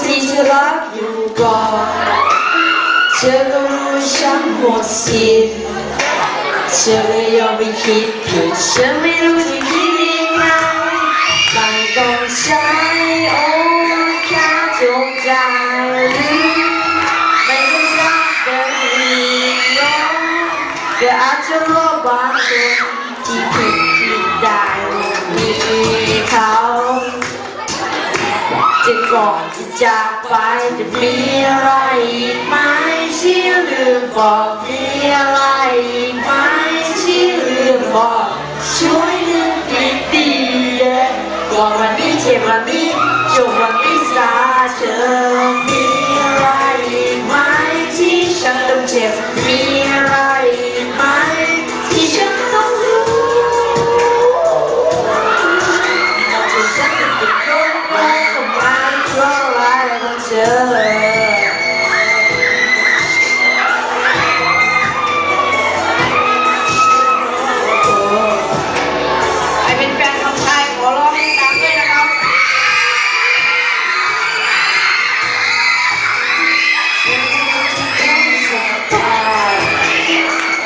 ที่จะรักอยู่ก่อนเธอก็รู้ฉันหมดสิทธิ์เธอไม่ยอมไปคิดผิดฉันไม่รู้จะคิดยังไงไม่ต้องใช้โอ้แค่จงใจหรือไม่ต้องรักกันอีกแล้วก็อาจจะรอบางคนที่ผิดผิดได้มีเขา จะก่อนจะจากไปจะมีอะไรอีกไหมที่ลืมบอกมีอะไรอีกไหมที่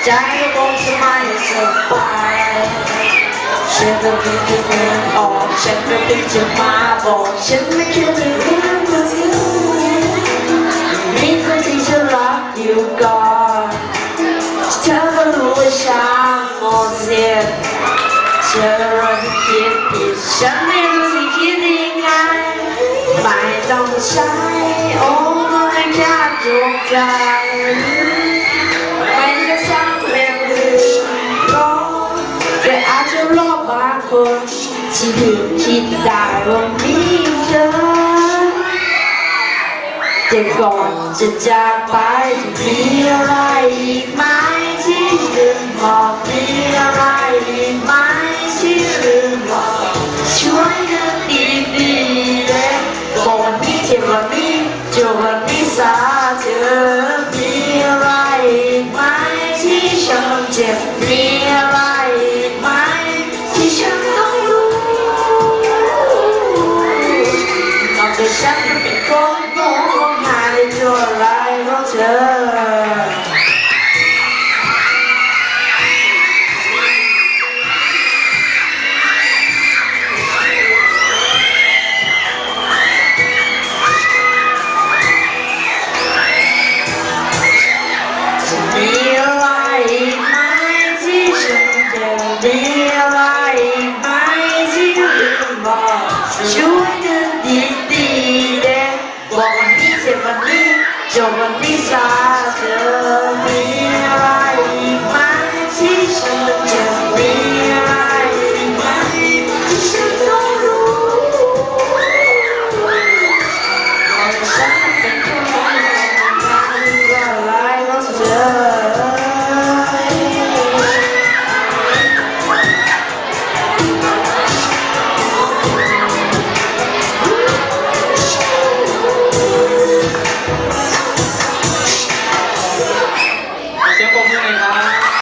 ใจคงจะไมสบายฉันก็เพิ่งจะเดินออกฉันก็เพิ่งจะมาบอกฉันไม่เคยจะรู้ว่าเธอมีคนที่จะรักอยู่ก่อนเธอก็รู้ว่าฉันหมดสิทธิ์เธอเราจะคิดผิดฉันไม่รู้จะคิดยังไงไม่ต้องใช้โอ้ก็แค่จงใจ ที่ผิดคิดได้ว่ามีเธอแต่ก่อนจะจากไปจะมีอะไรอีกไหมที่ลืมบอกมีอะไรอีกไหมที่ลืมบอกช่วยนึกดีๆเลยบอกวันนี้เจ็บวันนี้จบวันนี้สาเธอมีอะไรอีกไหมที่ฉันต้องเจ็บมีอะไร ชั่วร้ายของเธอ จะมีอะไรอีกไหมที่ฉันจะมีอะไรอีกไหมที่ลืมบอกช่วยนึก